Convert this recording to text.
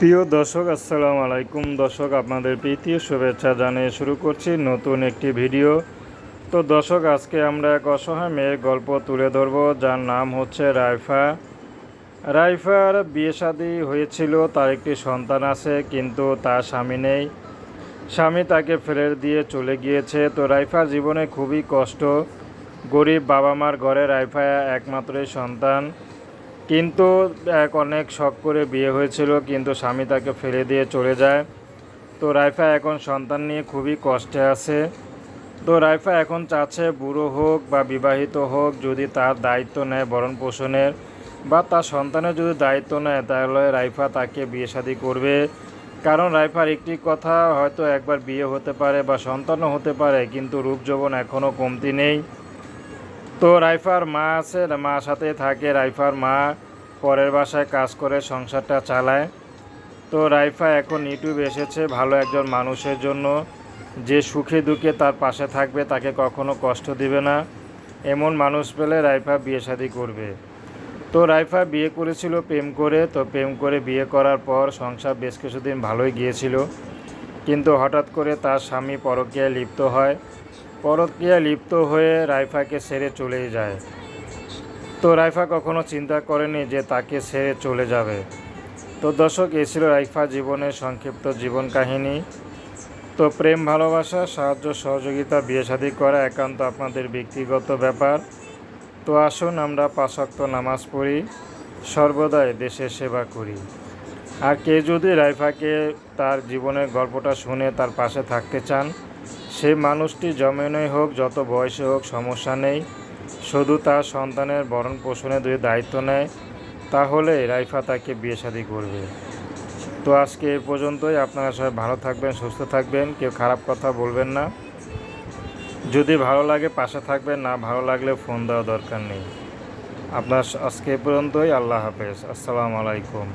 প্রিয় দর্শক, আসসালামু আলাইকুম। দর্শক, আপনাদের প্রীতি ও শুভেচ্ছা জানিয়ে শুরু করছি নতুন একটি ভিডিও। তো দর্শক, আজকে আমরা এক অসহায় মেয়ের গল্প তুলে ধরব, যার নাম হচ্ছে রাইফা। রাইফার বিয়ে শাদী হয়েছিল, তার একটি সন্তান আছে, কিন্তু তার স্বামী নেই। স্বামী তাকে ফেলে দিয়ে চলে গিয়েছে। তো রাইফার জীবনে খুবই কষ্ট। গরিব বাবা মার ঘরে রাইফা একমাত্রই সন্তান। কিন্তু এক অনেক শখ করে বিয়ে হয়েছিল, কিন্তু স্বামী তাকে ফেলে দিয়ে চলে যায়। তো রাইফা এখন সন্তান নিয়ে খুবই কষ্টে আছে। তো রাইফা এখন চাচ্ছে বুড়ো হোক বা বিবাহিত হোক, যদি তার দায়িত্ব নেয় ভরণ পোষণের, বা তার সন্তানের যদি দায়িত্ব নেয়, তাহলে রাইফা তাকে বিয়ে শাদী করবে। কারণ রাইফার একটি কথা, হয়তো একবার বিয়ে হতে পারে বা সন্তানও হতে পারে, কিন্তু রূপ যৌবন এখনও কমতি নেই। তো রাইফার মা আছে মার সাথে থাকে। রাইফার মা পরের বাসায় কাজ করে, সংসারটা চালায়। তো রাইফা এখন ইউটিউব এসেছে ভালো একজন মানুষের জন্য। যে সুখে দুঃখে তার পাশে থাকবে, তাকে কখনো কষ্ট দিবে না। এমন মানুষ পেলে রাইফা বিয়ে শাদী করবে। তো রাইফা বিয়ে করেছিল প্রেম করে, তো প্রেম করে বিয়ে করার পর সংসার বেশ কিছুদিন ভালোই গিয়েছিল। কিন্তু হঠাৎ করে তার স্বামী পরকীয়ায় লিপ্ত হয়। পরকীয়ায় লিপ্ত হয়ে রাইফাকে ছেড়ে চলেই যায়। তো রাইফা কখনো চিন্তা করেনি যে তাকে ছেড়ে চলে যাবে। তো দর্শক এ ছিল রাইফা জীবনের সংক্ষিপ্ত জীবন কাহিনী। তো প্রেম, ভালোবাসা, সাহায্য, সহযোগিতা, বিয়ে শাদী করা একান্ত আপনাদের ব্যক্তিগত ব্যাপার। তো আসুন আমরা পাশক্ত নামাজ পড়ি, সর্বদাই দেশের সেবা করি। আর কে যদি রাইফাকে তার জীবনের গল্পটা শুনে তার পাশে থাকতে চান সেই মানুষটি জমেনই হোক, যত বয়সে হোক, সমস্যা নেই। শুধু তার সন্তানের ভরণ পোষণে যদি দায়িত্ব নেয়। তাহলে রাইফা তাকে বিয়ে শাদী করবে। তো আজকে এ পর্যন্তই। আপনারা সবাই ভালো থাকবেন, সুস্থ থাকবেন। কেউ খারাপ কথা বলবেন না। যদি ভালো লাগে পাশে থাকবেন, না ভালো লাগলে ফোন দেওয়া দরকার নেই। আপনার আজকে এ পর্যন্তই। আল্লাহ হাফেজ। আসসালামু আলাইকুম।